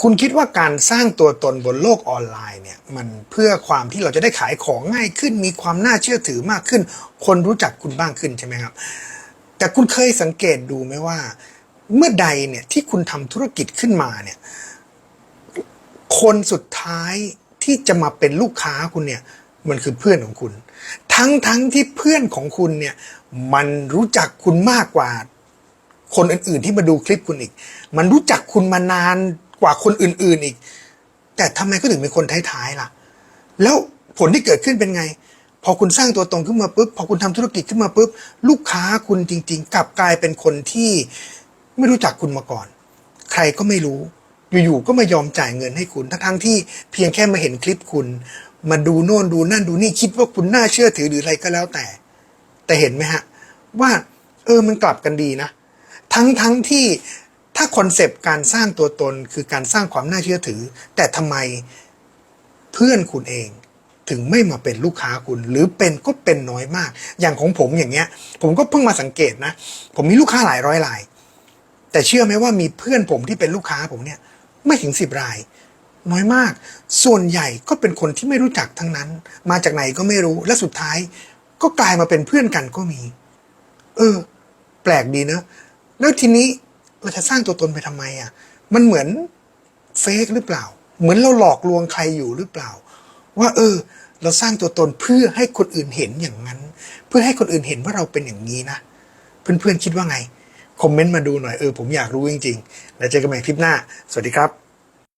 คุณคิดว่าการสร้างตัวตนบนโลกออนไลน์เนี่ยมันเพื่อความที่เราจะได้ขายของง่ายขึ้น มีความน่าเชื่อถือมากขึ้น คนรู้จักคุณบ้างขึ้นใช่ไหมครับ แต่คุณเคยสังเกตดูไหมว่า เมื่อใดเนี่ยที่คุณทำธุรกิจขึ้นมาเนี่ยคนสุดท้ายที่จะมาเป็นลูกค้าคุณเนี่ยมันคือเพื่อนของคุณ ทั้งทั้งที่เพื่อนของคุณเนี่ยมันรู้จักคุณมากกว่าคนอื่นๆที่มาดูคลิปคุณอีก มันรู้จักคุณมานาน กว่าคนอื่นๆอีก แต่ทำไมก็ถึงเป็นคนท้ายๆล่ะ แล้วผลที่เกิดขึ้นเป็นไง พอคุณสร้างตัวตนขึ้นมาปุ๊บพอคุณทำธุรกิจขึ้นมาปุ๊บลูกค้าคุณจริง ๆ กลับกลายเป็นคนที่ไม่รู้จักคุณมาก่อน ใครก็ไม่รู้ อยู่ๆก็ไม่ยอมจ่ายเงินให้คุณทั้งๆที่เพียงแค่มาเห็นคลิปคุณ มาดูโน่นดูนั่นดูนี่คิดว่าคุณน่าเชื่อถือหรืออะไรก็แล้วแต่ แต่เห็นไหมฮะ ว่า เออมันกลับกันดีนะ ทั้งทั้งที่ คอนเซปต์การสร้างตัวตนคือการสร้างความน่าเชื่อถือ แต่ทำไมเพื่อนคุณเองถึงไม่มาเป็นลูกค้าคุณ หรือเป็นก็เป็นน้อยมาก อย่างของผมอย่างเงี้ย ผมก็เพิ่งมาสังเกตนะ ผมมีลูกค้าหลายร้อยราย แต่เชื่อไหมว่ามีเพื่อนผมที่เป็นลูกค้าผมเนี่ย ไม่ถึงสิบราย น้อยมาก ส่วนใหญ่ก็เป็นคนที่ไม่รู้จักทั้งนั้น มาจากไหนก็ไม่รู้และสุดท้าย ก็กลายมาเป็นเพื่อนกันก็มี เออ แปลกดีเนะแล้วทีนี้ เราจะสร้างตัวตนไปทำไมอะ มันเหมือนเฟกหรือเปล่า เหมือนเราหลอกลวงใครอยู่หรือเปล่า ว่า เออ เราสร้างตัวตนเพื่อให้คนอื่นเห็นอย่างนั้น เพื่อให้คนอื่นเห็นว่าเราเป็นอย่างนี้นะ เพื่อนๆคิดว่าไง คอมเมนต์มาดูหน่อยเออผมอยากรู้จริงๆ แล้วเจอกันใหม่คลิปหน้า สวัสดีครับ